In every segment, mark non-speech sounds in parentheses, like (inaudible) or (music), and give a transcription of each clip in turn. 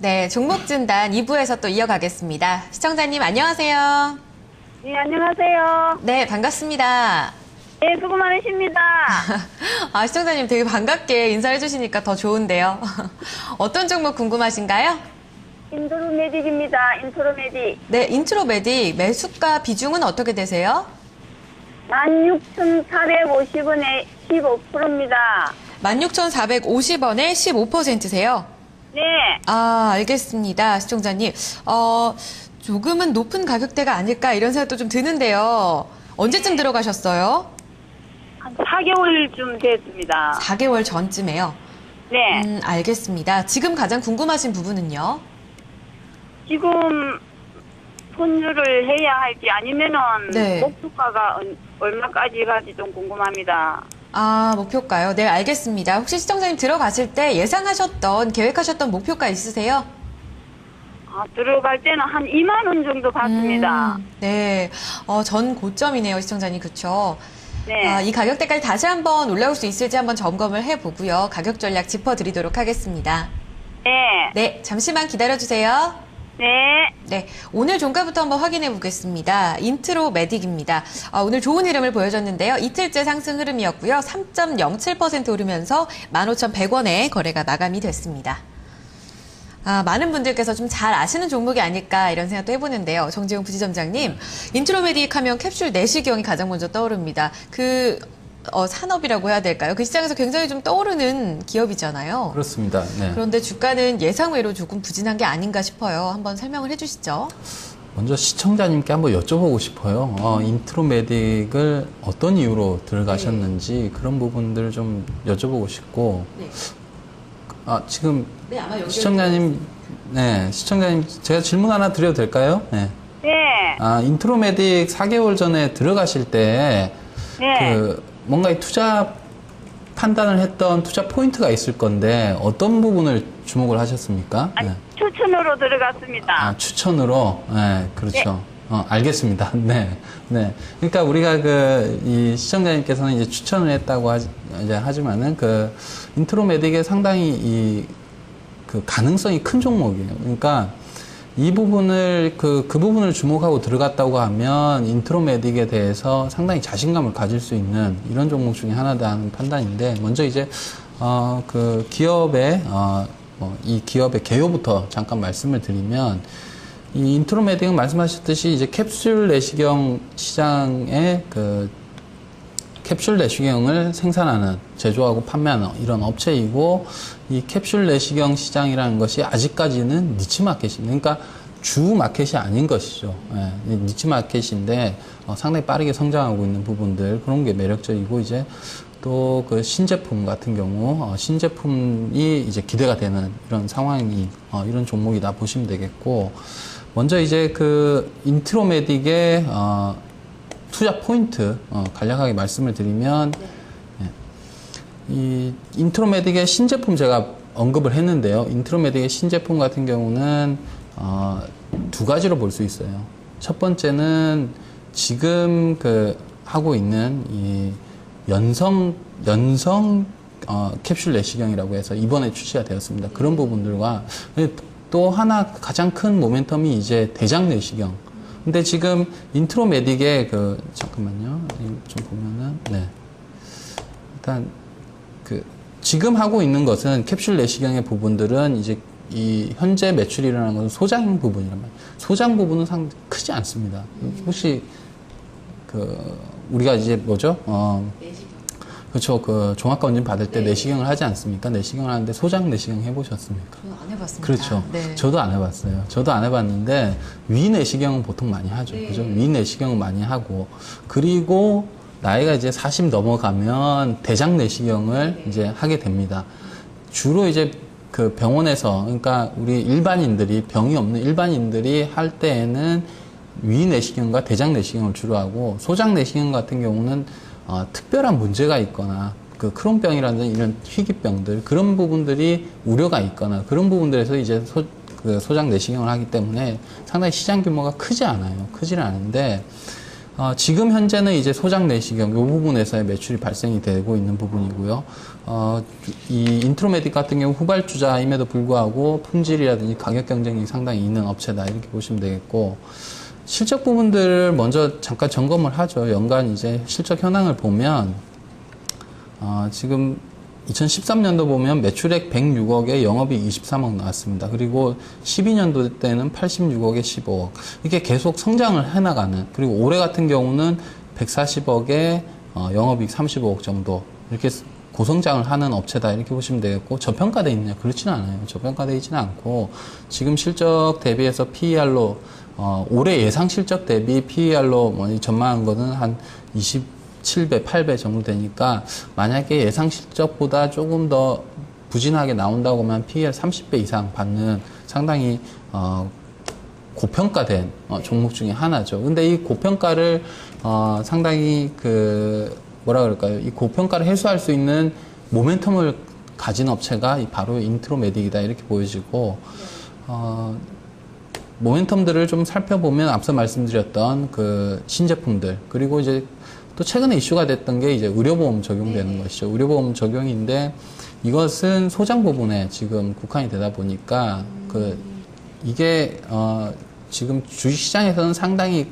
네, 종목 진단 2부에서 또 이어가겠습니다. 시청자님 안녕하세요. 네, 안녕하세요. 네, 반갑습니다. 네, 수고 많으십니다. (laughs) 아, 시청자님 되게 반갑게 인사해 주시니까 더 좋은데요. (laughs) 어떤 종목 궁금하신가요? 인트로 메딕입니다. 인트로 메딕. 네, 인트로메디 매수가 비중은 어떻게 되세요? 16,450원에 15%입니다. 16,450원에 15%세요. 네, 아, 알겠습니다. 시청자님. 어, 조금은 높은 가격대가 아닐까 이런 생각도 좀 드는데요. 언제쯤 들어가셨어요? 한 4개월쯤 됐습니다. 4개월 전쯤에요. 네, 음, 알겠습니다. 지금 가장 궁금하신 부분은요? 지금 손주를 해야 할지 아니면은 네. 목표가가 얼- 얼마까지 가지 좀 궁금합니다. 아, 목표가요? 네, 알겠습니다. 혹시 시청자님 들어가실 때 예상하셨던, 계획하셨던 목표가 있으세요? 아, 들어갈 때는 한 2만 원 정도 받습니다. 음, 네. 어, 전 고점이네요, 시청자님. 그쵸? 네, 아, 이 가격대까지 다시 한번 올라올 수 있을지 한번 점검을 해보고요. 가격 전략 짚어드리도록 하겠습니다. 네, 네, 잠시만 기다려주세요. 네. 네, 오늘 종가부터 한번 확인해 보겠습니다. 인트로 메딕입니다. 아, 오늘 좋은 흐름을 보여줬는데요. 이틀째 상승 흐름이었고요. 3.07% 오르면서 15,100원에 거래가 마감이 됐습니다. 아, 많은 분들께서 좀 잘 아시는 종목이 아닐까 이런 생각도 해보는데요. 정지용 부지점장님, 인트로메딕 하면 캡슐 내시경이 가장 먼저 떠오릅니다. 그 어, 산업이라고 해야 될까요? 그 시장에서 굉장히 좀 떠오르는 기업이잖아요. 그렇습니다. 네. 그런데 주가는 예상외로 조금 부진한 게 아닌가 싶어요. 한번 설명을 해주시죠. 먼저 시청자님께 한번 여쭤보고 싶어요. 어, 인트로메딕을 어떤 이유로 들어가셨는지 그런 부분들을 좀 여쭤보고 싶고, 네. 아, 지금 네, 시청자님, 네, 시청자님, 제가 질문 하나 드려도 될까요? 네. 네, 아, 인트로메딕 4개월 전에 들어가실 때, 네. 그, 뭔가 이 투자 판단을 했던 투자 포인트가 있을 건데, 어떤 부분을 주목을 하셨습니까? 아니, 네. 추천으로 들어갔습니다. 아, 추천으로? 네, 그렇죠. 어, 알겠습니다. (laughs) 네. 네. 그러니까 우리가 그, 이 시청자님께서는 이제 추천을 했다고 하지, 이제 하지만은 그, 인트로메딕에 상당히 이, 그 가능성이 큰 종목이에요. 그러니까 이 부분을 그, 그 부분을 주목하고 들어갔다고 하면 인트로메딕에 대해서 상당히 자신감을 가질 수 있는 이런 종목 중에 하나다는 판단인데 먼저 이제 어, 그 기업의 어, 뭐, 이 기업의 개요부터 잠깐 말씀을 드리면 이 인트로메딕은 말씀하셨듯이 이제 캡슐 내시경 시장의 그 캡슐 내시경을 생산하는 제조하고 판매하는 이런 업체이고 이 캡슐 내시경 시장이라는 것이 아직까지는 니치 마켓이 그러니까 주 마켓이 아닌 것이죠. 예, 이 니치 마켓인데 어, 상당히 빠르게 성장하고 있는 부분들 그런 게 매력적이고 이제 또 그 신제품 같은 경우 어, 신제품이 이제 기대가 되는 이런 상황이 어, 이런 종목이다 보시면 되겠고 먼저 이제 그 인트로메딕의 어, 투자 포인트 어, 간략하게 말씀을 드리면 예. 이 인트로메딕의 신제품 제가 언급을 했는데요. 인트로메딕의 신제품 같은 경우는 어, 두 가지로 볼 수 있어요. 첫 번째는 지금 그 하고 있는 이 연성 연성 어, 캡슐 내시경이라고 해서 이번에 출시가 되었습니다. 그런 부분들과 또 하나 가장 큰 모멘텀이 이제 대장 내시경. 근데 지금 인트로메딕의 그 잠깐만요. 좀 보면은 네. 일단 그 지금 하고 있는 것은 캡슐 내시경의 부분들은 이제 이 현재 매출이 일어나는 것은 소장 부분이란 말이에요. 소장 부분은 상 크지 않습니다. 혹시 그 우리가 이제 뭐죠? 어 그렇죠. 그 종합 검진 받을 때 내시경을 하지 않습니까? 내시경을 하는데 소장 내시경 해보셨습니까? 저는 안 해봤습니다. 그렇죠. 네. 저도 안 해봤어요. 저도 안 해봤는데 위 내시경은 보통 많이 하죠. 네. 그죠? 위 내시경은 많이 하고 그리고 나이가 이제 40 넘어가면 대장 내시경을 이제 하게 됩니다. 주로 이제 그 병원에서 그러니까 우리 일반인들이 병이 없는 일반인들이 할 때에는 위 내시경과 대장 내시경을 주로 하고 소장 내시경 같은 경우는 어, 특별한 문제가 있거나 그 크론병이라든지 이런 희귀병들 그런 부분들이 우려가 있거나 그런 부분들에서 이제 소, 그 소장 내시경을 하기 때문에 상당히 시장 규모가 크지 않아요. 크지는 않은데 어, 지금 현재는 이제 소장 내시경 이 부분에서의 매출이 발생이 되고 있는 부분이고요. 어, 이 인트로메딕 같은 경우 후발주자임에도 불구하고 품질이라든지 가격 경쟁력이 상당히 있는 업체다 이렇게 보시면 되겠고 실적 부분들을 먼저 잠깐 점검을 하죠. 연간 이제 실적 현황을 보면 어, 지금 2013년도 보면 매출액 106억에 영업이익 23억 나왔습니다. 그리고 12년도 때는 86억에 15억. 이게 계속 성장을 해나가는. 그리고 올해 같은 경우는 140억에 어, 영업이익 35억 정도. 이렇게 고성장을 하는 업체다. 이렇게 보시면 되겠고, 저평가되어 있느냐? 그렇지는 않아요. 저평가되어 있지는 않고, 지금 실적 대비해서 PER로, 어, 올해 예상 실적 대비 PER로 뭐 전망한 거는 한 20, 7배, 8배 정도 되니까 만약에 예상 실적보다 조금 더 부진하게 나온다고 하면 PER 30배 이상 받는 상당히 어, 고평가된 어, 종목 중에 하나죠. 근데 이 고평가를 어, 상당히 그 뭐라 그럴까요? 이 고평가를 해소할 수 있는 모멘텀을 가진 업체가 이 바로 인트로메딕이다 이렇게 보여지고 어, 모멘텀들을 좀 살펴보면 앞서 말씀드렸던 그 신제품들 그리고 이제 또 최근에 이슈가 됐던 게 이제 의료보험 적용되는 것이죠. 의료보험 적용인데 이것은 소장 부분에 지금 국한이 되다 보니까 그 이게 어 지금 주식시장에서는 상당히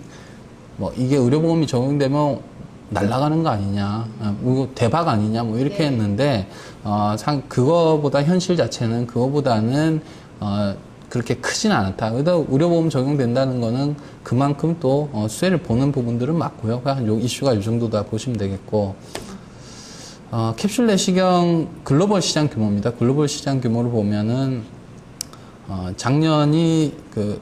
뭐 이게 의료보험이 적용되면 날아가는 거 아니냐, 어, 이거 대박 아니냐, 뭐 이렇게 했는데 어상 그거보다 현실 자체는 그거보다는 어 그렇게 크진 않다. 그래도 의료보험 적용된다는 거는 그만큼 또 어, 수혜를 보는 부분들은 맞고요. 그냥 요 이슈가 이 정도다 보시면 되겠고. 어, 캡슐 내시경 글로벌 시장 규모입니다. 글로벌 시장 규모를 보면은 어, 작년이 그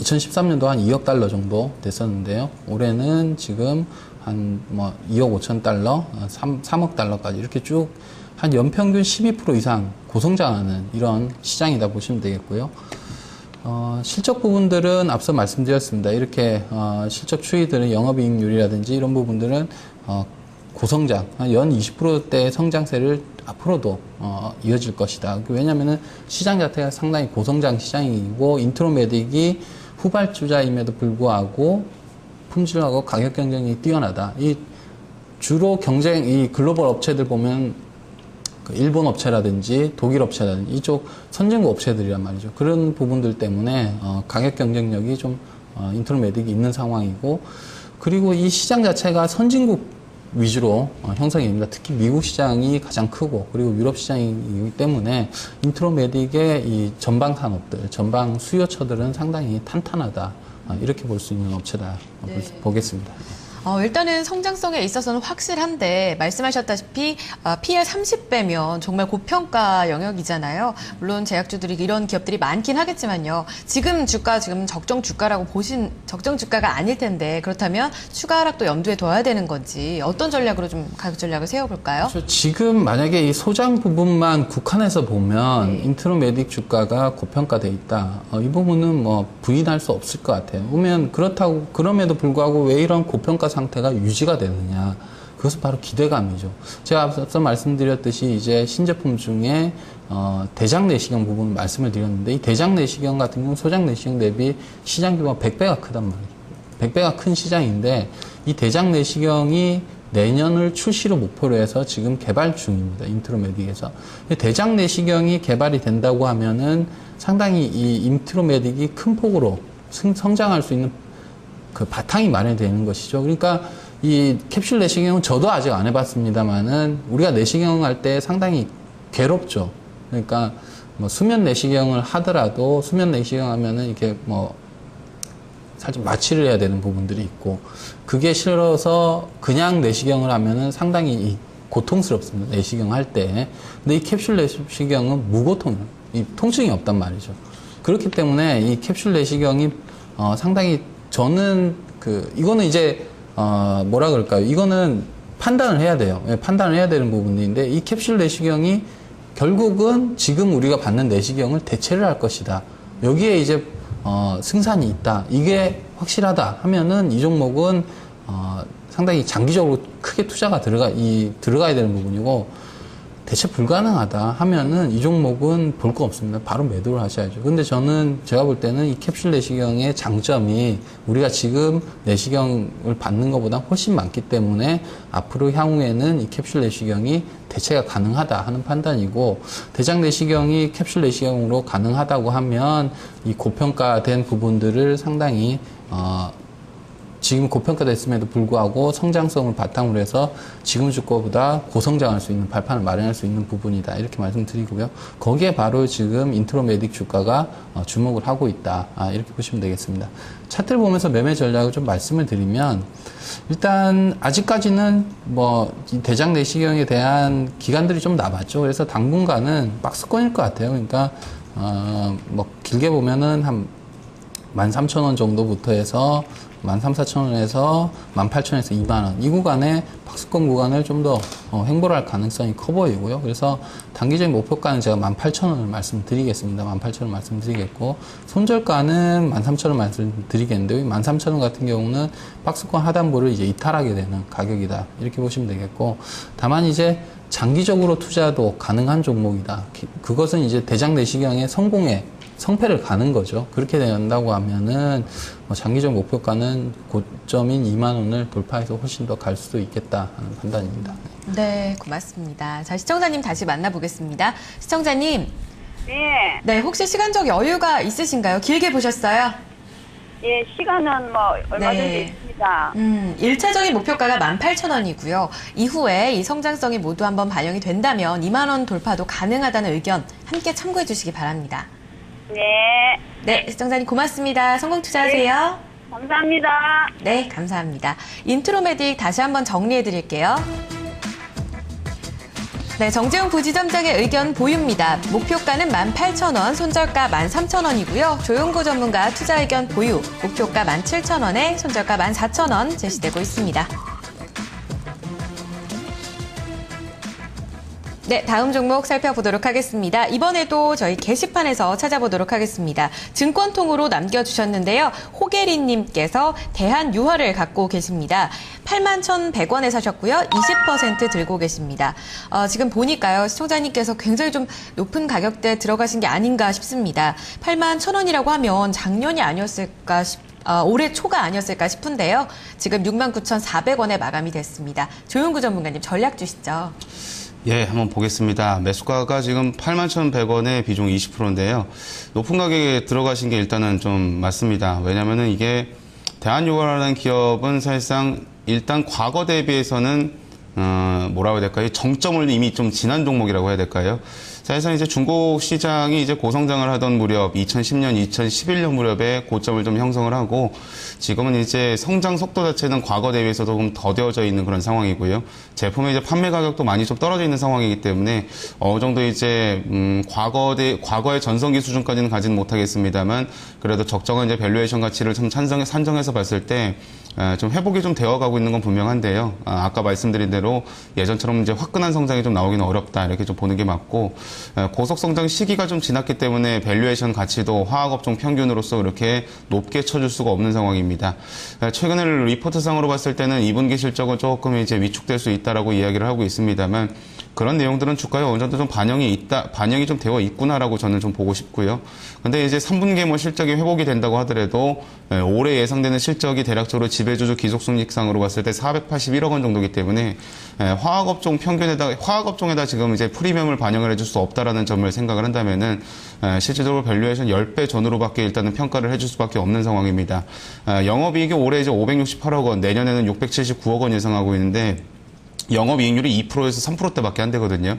2013년도 한 2억 달러 정도 됐었는데요. 올해는 지금 한 뭐 2억 5천 달러, 어, 3, 3억 달러까지 이렇게 쭉 한 연평균 12% 이상 고성장하는 이런 시장이다 보시면 되겠고요. 어, 실적 부분들은 앞서 말씀드렸습니다. 이렇게 어, 실적 추이들은 영업이익률이라든지 이런 부분들은 어, 고성장, 한연 20%대 성장세를 앞으로도 어, 이어질 것이다. 왜냐하면 시장 자체가 상당히 고성장 시장이고 인트로메딕이 후발주자임에도 불구하고 품질하고 가격 경쟁이 뛰어나다. 이 주로 경쟁 이 글로벌 업체들 보면 그 일본 업체라든지 독일 업체라든지 이쪽 선진국 업체들이란 말이죠. 그런 부분들 때문에 어, 가격 경쟁력이 좀 어, 인트로메딕이 있는 상황이고 그리고 이 시장 자체가 선진국 위주로 어, 형성이 됩니다. 특히 미국 시장이 가장 크고 그리고 유럽 시장이기 때문에 인트로메딕의 이 전방 산업들, 전방 수요처들은 상당히 탄탄하다. 어, 이렇게 볼 수 있는 업체다 어, 볼 수- 보겠습니다. 어, 일단은 성장성에 있어서는 확실한데 말씀하셨다시피 어, PL 30배면 정말 고평가 영역이잖아요. 물론 제약주들이 이런 기업들이 많긴 하겠지만요. 지금 주가 지금 적정 주가라고 보신 적정 주가가 아닐 텐데 그렇다면 추가 하락도 염두에 둬야 되는 건지 어떤 전략으로 좀 가격 전략을 세워볼까요? 그렇죠. 지금 만약에 이 소장 부분만 국한해서 보면 네. 인트로메딕 주가가 고평가돼 있다. 어, 이 부분은 뭐 부인할 수 없을 것 같아요. 보면 그렇다고 그럼에도 불구하고 왜 이런 고평가 상태가 유지가 되느냐? 그것은 바로 기대감이죠. 제가 앞서 말씀드렸듯이 이제 신제품 중에 어, 대장 내시경 부분 말씀을 드렸는데 이 대장 내시경 같은 경우 는 소장 내시경 대비 시장 규모가 100배가 크단 말이죠. 100배가 큰 시장인데 이 대장 내시경이 내년을 출시로 목표로 해서 지금 개발 중입니다. 인트로메딕에서. 대장 내시경이 개발이 된다고 하면은 상당히 이 인트로메딕이 큰 폭으로 승- 성장할 수 있는 그 바탕이 마련되는 것이죠. 그러니까 이 캡슐 내시경은 저도 아직 안 해봤습니다만은 우리가 내시경 할 때 상당히 괴롭죠. 그러니까 뭐 수면 내시경을 하더라도 수면 내시경 하면은 이렇게 뭐 살짝 마취를 해야 되는 부분들이 있고 그게 싫어서 그냥 내시경을 하면은 상당히 이 고통스럽습니다. 내시경 할 때. 근데 이 캡슐 내시경은 무고통이에요. 이 통증이 없단 말이죠. 그렇기 때문에 이 캡슐 내시경이 어, 상당히 저는 그 이거는 이제 어, 뭐라 그럴까요? 이거는 판단을 해야 돼요. 예, 판단을 해야 되는 부분인데 이 캡슐 내시경이 결국은 지금 우리가 받는 내시경을 대체를 할 것이다. 여기에 이제 어, 승산이 있다. 이게 확실하다 하면은 이 종목은 어, 상당히 장기적으로 크게 투자가 들어가 이 들어가야 되는 부분이고 대체 불가능하다 하면은 이 종목은 볼 거 없습니다. 바로 매도를 하셔야죠. 근데 저는 제가 볼 때는 이 캡슐 내시경의 장점이 우리가 지금 내시경을 받는 것보다 훨씬 많기 때문에 앞으로 향후에는 이 캡슐 내시경이 대체가 가능하다 하는 판단이고 대장 내시경이 캡슐 내시경으로 가능하다고 하면 이 고평가된 부분들을 상당히 어, 지금 고평가됐음에도 불구하고 성장성을 바탕으로 해서 지금 주가보다 고성장할 수 있는 발판을 마련할 수 있는 부분이다 이렇게 말씀드리고요. 거기에 바로 지금 인트로메딕 주가가 어, 주목을 하고 있다 아, 이렇게 보시면 되겠습니다. 차트를 보면서 매매 전략을 좀 말씀을 드리면 일단 아직까지는 뭐이 대장 내시경에 대한 기간들이 좀 남았죠. 그래서 당분간은 박스권일 것 같아요. 그러니까 어, 뭐 길게 보면은 한 13,000원 정도부터 해서 13,400원에서 18,000원에서 2만원. 이 구간에 박스권 구간을 좀 더 횡보를 할 가능성이 커 보이고요. 그래서 단기적인 목표가는 제가 18,000원을 말씀드리겠습니다. 18,000원 말씀드리겠고, 손절가는 13,000원 말씀드리겠는데요. 이 13,000원 같은 경우는 박스권 하단부를 이제 이탈하게 되는 가격이다. 이렇게 보시면 되겠고, 다만 이제 장기적으로 투자도 가능한 종목이다. 기- 그것은 이제 대장 내시경의 성공에 성패를 가는 거죠. 그렇게 된다고 하면은 뭐 장기적 목표가는 고점인 2만 원을 돌파해서 훨씬 더 갈 수도 있겠다 하는 판단입니다. 네, 고맙습니다. 자, 시청자님 다시 만나보겠습니다. 시청자님, 네. 네, 혹시 시간적 여유가 있으신가요? 길게 보셨어요? 예, 시간은 뭐 얼마든지 네. 있습니다. 음, 일차적인 목표가가 18,000원이고요. 이후에 이 성장성이 모두 한번 반영이 된다면 2만 원 돌파도 가능하다는 의견 함께 참고해 주시기 바랍니다. 네. 네, 시청자님 고맙습니다. 성공 투자하세요. 감사합니다. 네, 감사합니다. 인트로메딕 다시 한번 정리해 드릴게요. 네, 정재훈 부지점장의 의견 보유입니다. 목표가는 18,000원, 손절가 13,000원이고요. 조용구 전문가 투자 의견 보유, 목표가 17,000원에 손절가 14,000원 제시되고 있습니다. 네, 다음 종목 살펴보도록 하겠습니다. 이번에도 저희 게시판에서 찾아보도록 하겠습니다. 증권통으로 남겨주셨는데요. 호계리님께서 대한유화를 갖고 계십니다. 81,100원에 사셨고요. 20% 들고 계십니다. 어, 지금 보니까요. 시청자님께서 굉장히 좀 높은 가격대에 들어가신 게 아닌가 싶습니다. 81,000원이라고 하면 작년이 아니었을까 싶 어, 올해 초가 아니었을까 싶은데요. 지금 69,400원에 마감이 됐습니다. 조용구 전문가님 전략 주시죠. 예, 한번 보겠습니다. 매수가가 지금 81,100원에 비중 20%인데요. 높은 가격에 들어가신 게 일단은 좀 맞습니다. 왜냐면은 이게 대한유화라는 기업은 사실상 일단 과거 대비해서는 어, 뭐라고 해야 될까요? 정점을 이미 좀 지난 종목이라고 해야 될까요? 사실상 이제 중국 시장이 이제 고성장을 하던 무렵 2010년, 2011년 무렵에 고점을 좀 형성을 하고 지금은 이제 성장 속도 자체는 과거 대비해서 조금 더뎌져 있는 그런 상황이고요. 제품의 이제 판매 가격도 많이 좀 떨어져 있는 상황이기 때문에 어느 정도 이제 음, 과거 대 과거의 전성기 수준까지는 가지는 못하겠습니다만 그래도 적정한 이제 밸류에이션 가치를 좀 찬성해 산정해서 봤을 때 에, 좀 회복이 좀 되어가고 있는 건 분명한데요. 아, 까 말씀드린 대로 예전처럼 이제 화끈한 성장이 좀 나오기는 어렵다 이렇게 좀 보는 게 맞고 에, 고속 성장 시기가 좀 지났기 때문에 밸류에이션 가치도 화학업종 평균으로서 이렇게 높게 쳐줄 수가 없는 상황입니다. 에, 최근에 리포트상으로 봤을 때는 2분기 실적은 조금 이제 위축될 수 있다라고 이야기를 하고 있습니다만 그런 내용들은 주가에 어느 정도 좀 반영이 있다, 반영이 좀 되어 있구나라고 저는 좀 보고 싶고요. 근데 이제 3분기에 뭐 실적이 회복이 된다고 하더라도 에, 올해 예상되는 실적이 대략적으로 지배주주 기속순익상으로 봤을 때 481억 원 정도기 때문에 에, 화학업종 평균에다 화학업종에다 지금 이제 프리미엄을 반영을 해줄 수 없다라는 점을 생각을 한다면은 에, 실질적으로 밸류에이션 10배 전후로밖에 일단은 평가를 해줄 수밖에 없는 상황입니다. 에, 영업이익이 올해 이제 568억 원, 내년에는 679억 원 예상하고 있는데 영업이익률이 2%에서 3%대밖에 안 되거든요.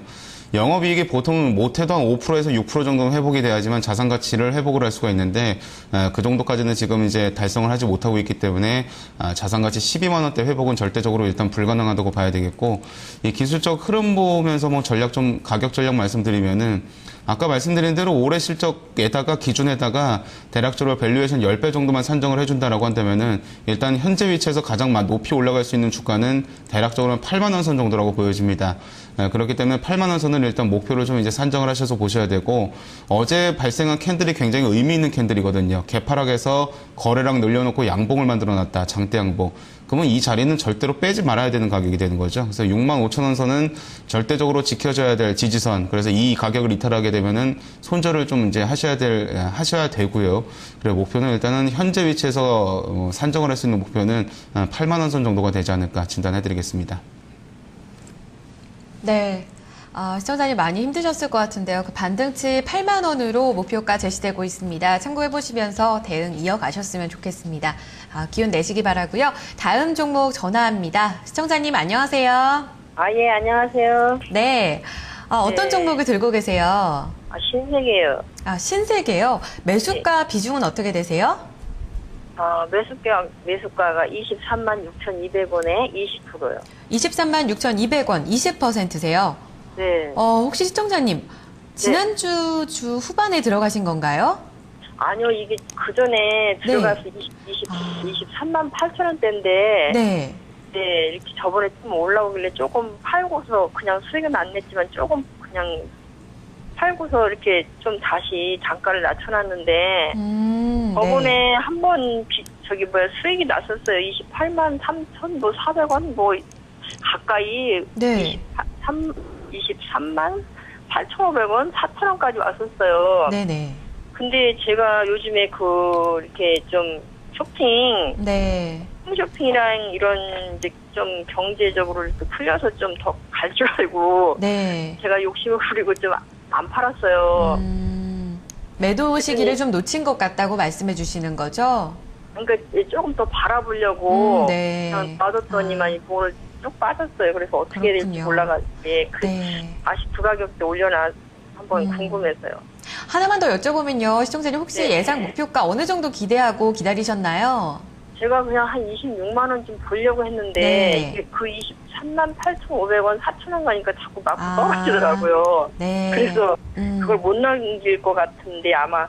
영업이익이 보통 못해도 한 5%에서 6% 정도는 회복이 돼야지만 자산 가치를 회복을 할 수가 있는데 에, 그 정도까지는 지금 이제 달성을 하지 못하고 있기 때문에 아, 자산 가치 12만 원대 회복은 절대적으로 일단 불가능하다고 봐야 되겠고 이 기술적 흐름 보면서 뭐 전략 좀 가격 전략 말씀드리면은 아까 말씀드린 대로 올해 실적에다가 기준에다가 대략적으로 밸류에이션 10배 정도만 산정을 해준다라고 한다면은 일단 현재 위치에서 가장 마- 높이 올라갈 수 있는 주가는 대략적으로 8만 원 선 정도라고 보여집니다. 에, 그렇기 때문에 8만 원 선을 일단 목표로 좀 이제 산정을 하셔서 보셔야 되고 어제 발생한 캔들이 굉장히 의미 있는 캔들이거든요. 개파락에서 거래량 늘려놓고 양봉을 만들어놨다. 장대 양봉. 그러면 이 자리는 절대로 빼지 말아야 되는 가격이 되는 거죠. 그래서 6만 5천 원 선은 절대적으로 지켜져야 될 지지선. 그래서 이 가격을 이탈하게 되면은 손절을 좀 이제 하셔야 될 예, 하셔야 되고요. 그리고 목표는 일단은 현재 위치에서 어, 산정을 할 수 있는 목표는 8만 원 선 정도가 되지 않을까 진단해드리겠습니다. 네. 아, 시청자님 많이 힘드셨을 것 같은데요. 그 반등치 8만 원으로 목표가 제시되고 있습니다. 참고해 보시면서 대응 이어가셨으면 좋겠습니다. 아, 기운 내시기 바라고요. 다음 종목 전화합니다. 시청자님 안녕하세요. 아, 예, 안녕하세요. 네. 아, 어떤 네. 종목을 들고 계세요? 아, 신세계요. 아, 신세계요. 매수가 비중은 어떻게 되세요? 아, 매수가, 매수가가 23만 6,200원에 20%요. 23만 6,200원, 20%세요. 네. 어, 혹시 시청자님, 지난주 주 후반에 들어가신 건가요? 아니요, 이게 그 전에 들어가서 20, 20, 아. 23만 8천 원대인데, 네. 네. 이렇게 저번에 좀 올라오길래 조금 팔고서 그냥 수익은 안 냈지만 조금 그냥 팔고서 이렇게 좀 다시 단가를 낮춰놨는데, 음, 저번에 한번 저기 뭐야 수익이 났었어요. 28만 3천 뭐 400원 뭐 가까이 네. 23 23만 8,500원, 4,000원까지 왔었어요. 네. 네네. 근데 제가 요즘에 그 이렇게 좀 쇼핑, 네. 홈쇼핑이랑 이런 이제 좀 경제적으로 이렇게 풀려서 좀 더 갈 줄 알고 네. 제가 욕심을 부리고 좀 안 팔았어요. 음, 매도 시기를 좀 놓친 것 같다고 말씀해 주시는 거죠? 그러니까 조금 더 바라보려고 음, 네. 놔뒀더니만 이걸 쭉 빠졌어요. 그래서 어떻게 될지 그렇군요. 몰라가지고 그 네. 다시 그 가격대 올려놔 한번 음. 궁금해서요. 하나만 더 여쭤보면요. 시청자님 혹시 네. 예상 목표가 어느 정도 기대하고 기다리셨나요? 제가 그냥 한 26만 원좀 보려고 했는데 네. 이게 그 23만 8,500원, 4,000원 가니까 자꾸 막 아. 떨어지더라고요. 네. 그래서 음, 그걸 못 넘길 것 같은데 아마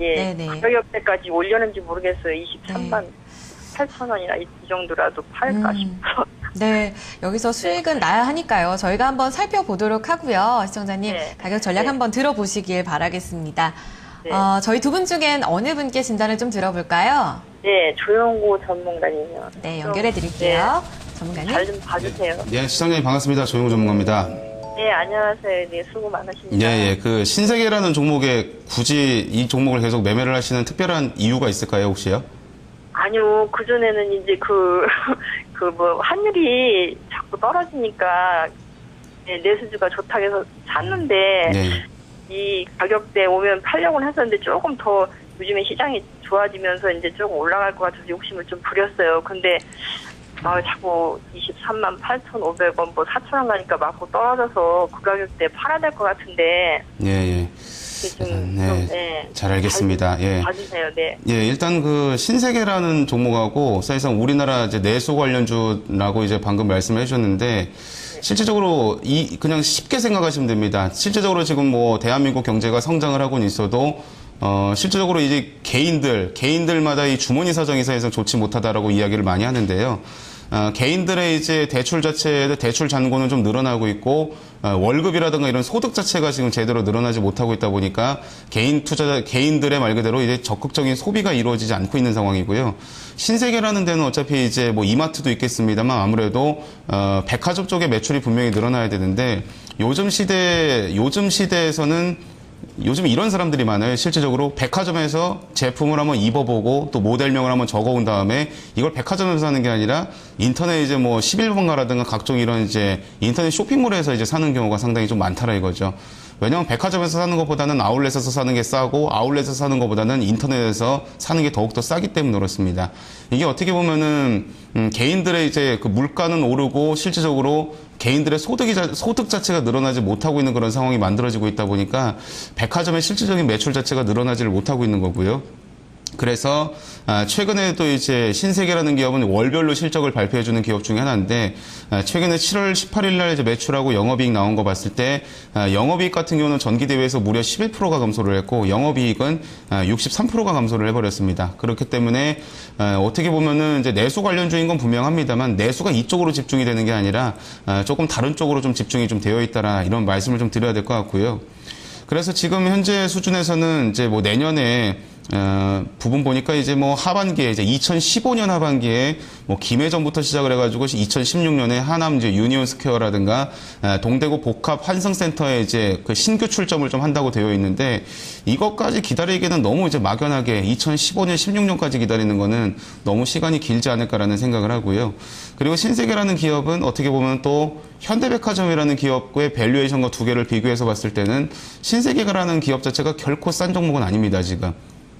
예 네네. 가격대까지 올려는지 모르겠어요. 23만 8천 원이나 이, 이 정도라도 팔까 음. 싶어서. 네, 여기서 수익은 나야 하니까요. 저희가 한번 살펴보도록 하고요. 시청자님, 네. 가격 전략 네. 한번 들어보시길 바라겠습니다. 네. 어, 저희 두 분 중엔 어느 분께 진단을 좀 들어볼까요? 네, 조영구 전문가님이요. 네, 연결해 드릴게요. 전문가님. 잘 좀 봐주세요. 네, 시청자님 반갑습니다. 조용호 전문가입니다. 네, 안녕하세요. 네, 수고 많으십니다. 예, 예. 그 신세계라는 종목에 굳이 이 종목을 계속 매매를 하시는 특별한 이유가 있을까요, 혹시요? 아니요, 그전에는 이제 그, (laughs) 그 뭐, 환율이 자꾸 떨어지니까, 네, 내수주가 좋다고 해서 샀는데, 네. 이 가격대 오면 팔려고는 했었는데 조금 더 요즘에 시장이 좋아지면서 이제 조금 올라갈 것 같아서 욕심을 좀 부렸어요. 근데, 아, 자꾸 23만 8,500원, 뭐 4,000원 가니까 맞고 떨어져서 그 가격대 팔아야 될 것 같은데, 예, 예. 좀, 네, 좀, 네. 잘 알겠습니다. 잘 예. 봐주세요, 네. 예, 일단 그 신세계라는 종목하고 사실상 우리나라 이제 내수 관련주라고 이제 방금 말씀을 해주셨는데 실질적으로 이 그냥 쉽게 생각하시면 됩니다. 실질적으로 지금 뭐 대한민국 경제가 성장을 하고는 있어도 어 실질적으로 이제 개인들 개인들마다 이 주머니 사정이 사실상 좋지 못하다라고 이야기를 많이 하는데요. 어, 개인들의 이제 대출 자체, 대출 잔고는 좀 늘어나고 있고, 어, 월급이라든가 이런 소득 자체가 지금 제대로 늘어나지 못하고 있다 보니까 개인 투자자, 개인들의 말 그대로 이제 적극적인 소비가 이루어지지 않고 있는 상황이고요. 신세계라는 데는 어차피 이제 뭐 이마트도 있겠습니다만 아무래도, 어, 백화점 쪽에 매출이 분명히 늘어나야 되는데 요즘 시대, 요즘 시대에서는 요즘 이런 사람들이 많아요. 실질적으로 백화점에서 제품을 한번 입어보고 또 모델명을 한번 적어온 다음에 이걸 백화점에서 사는 게 아니라 인터넷 이제 뭐 11번가라든가 각종 이런 이제 인터넷 쇼핑몰에서 이제 사는 경우가 상당히 좀 많다라 이거죠. 왜냐하면 백화점에서 사는 것보다는 아울렛에서 사는 게 싸고 아울렛에서 사는 것보다는 인터넷에서 사는 게 더욱더 싸기 때문에 그렇습니다. 이게 어떻게 보면은 음, 개인들의 이제 그 물가는 오르고 실질적으로 개인들의 소득이 자- 소득 자체가 늘어나지 못하고 있는 그런 상황이 만들어지고 있다 보니까 백화점의 실질적인 매출 자체가 늘어나지를 못하고 있는 거고요. 그래서 아, 최근에도 이제 신세계라는 기업은 월별로 실적을 발표해주는 기업 중에 하나인데 아, 최근에 7월 18일 날 매출하고 영업이익 나온 거 봤을 때 아, 영업이익 같은 경우는 전기 대비해서 무려 11%가 감소를 했고 영업이익은 63%가 감소를 해버렸습니다. 그렇기 때문에 아, 어떻게 보면은 이제 내수 관련주인 건 분명합니다만 내수가 이쪽으로 집중이 되는 게 아니라 아, 조금 다른 쪽으로 좀 집중이 좀 되어 있다라 이런 말씀을 좀 드려야 될 것 같고요. 그래서 지금 현재 수준에서는 이제 뭐 내년에 어, 부분 보니까 이제 뭐 하반기에 이제 2015년 하반기에 뭐 김해전부터 시작을 해가지고 2016년에 하남 이제 유니온 스퀘어라든가 에, 동대구 복합 환승센터에 이제 그 신규 출점을 좀 한다고 되어 있는데 이것까지 기다리기는 너무 이제 막연하게 2015년 16년까지 기다리는 거는 너무 시간이 길지 않을까라는 생각을 하고요. 그리고 신세계라는 기업은 어떻게 보면 또 현대백화점이라는 기업과의 밸류에이션과 두 개를 비교해서 봤을 때는 신세계라는 기업 자체가 결코 싼 종목은 아닙니다 지금.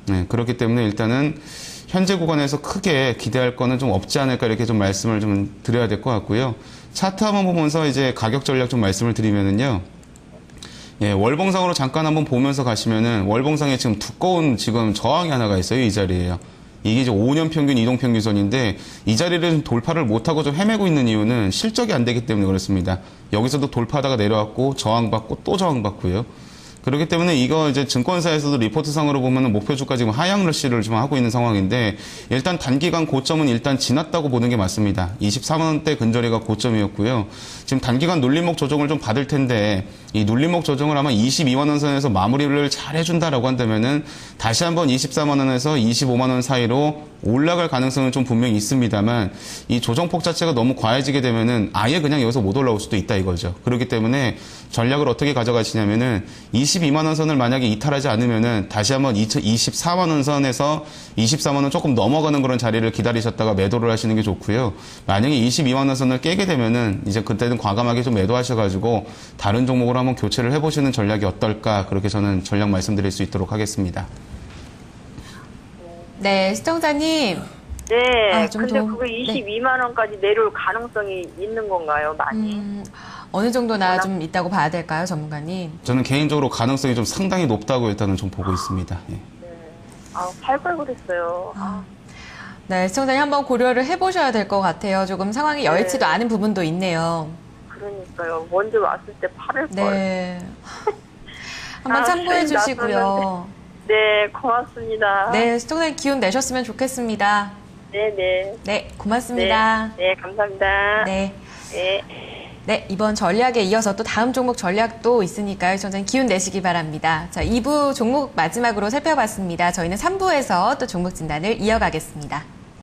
네, 그렇기 때문에 일단은 현재 구간에서 크게 기대할 거는 좀 없지 않을까 이렇게 좀 말씀을 좀 드려야 될 것 같고요. 차트 한번 보면서 이제 가격 전략 좀 말씀을 드리면은요. 예, 월봉상으로 잠깐 한번 보면서 가시면은 월봉상에 지금 두꺼운 지금 저항이 하나가 있어요. 이 자리에요. 이게 이제 5년 평균 이동 평균선인데 이 자리를 좀 돌파를 못하고 좀 헤매고 있는 이유는 실적이 안 되기 때문에 그렇습니다. 여기서도 돌파하다가 내려왔고 저항받고 또 저항받고요. 그렇기 때문에 이거 이제 증권사에서도 리포트상으로 보면 목표주가 지금 하향 러시를 좀 하고 있는 상황인데 일단 단기간 고점은 일단 지났다고 보는 게 맞습니다. 24만 원대 근저리가 고점이었고요. 지금 단기간 눌림목 조정을 좀 받을 텐데 이 눌림목 조정을 아마 22만 원 선에서 마무리를 잘 해준다라고 한다면은 다시 한번 24만 원에서 25만 원 사이로 올라갈 가능성은 좀 분명히 있습니다만 이 조정폭 자체가 너무 과해지게 되면은 아예 그냥 여기서 못 올라올 수도 있다 이거죠. 그렇기 때문에 전략을 어떻게 가져가시냐면은 22만 원 선을 만약에 이탈하지 않으면은 다시 한번 24만 원 선에서 24만 원 조금 넘어가는 그런 자리를 기다리셨다가 매도를 하시는 게 좋고요. 만약에 22만 원 선을 깨게 되면은 이제 그때는 과감하게 좀 매도하셔가지고 다른 종목으로 한번 교체를 해보시는 전략이 어떨까 그렇게 저는 전략 말씀드릴 수 있도록 하겠습니다. 네, 시청자님. 네. 아, 좀 근데 더- 그거 네. 22만 원까지 내려올 가능성이 있는 건가요? 많이? 음, 어느 정도나 좀 있다고 봐야 될까요, 전문가님? 저는 개인적으로 가능성이 좀 상당히 높다고 일단은 좀 보고 있습니다. 예. 아, 팔걸 그랬어요. 아, 네, 시청자님 한번 고려를 해보셔야 될 것 같아요. 조금 상황이 여의치도 네. 않은 부분도 있네요. 그러니까요. 먼저 왔을 때 팔을 걸. 네. (laughs) 한번 아, 참고해 수익 주시고요. 네, 고맙습니다. 네, 시청자님 기운 내셨으면 좋겠습니다. 네, 네. 네, 고맙습니다. 네, 네, 감사합니다. 네. 네. 네, 이번 전략에 이어서 또 다음 종목 전략도 있으니까요. 시청자님 기운 내시기 바랍니다. 자, 2부 종목 마지막으로 살펴봤습니다. 저희는 3부에서 또 종목 진단을 이어가겠습니다.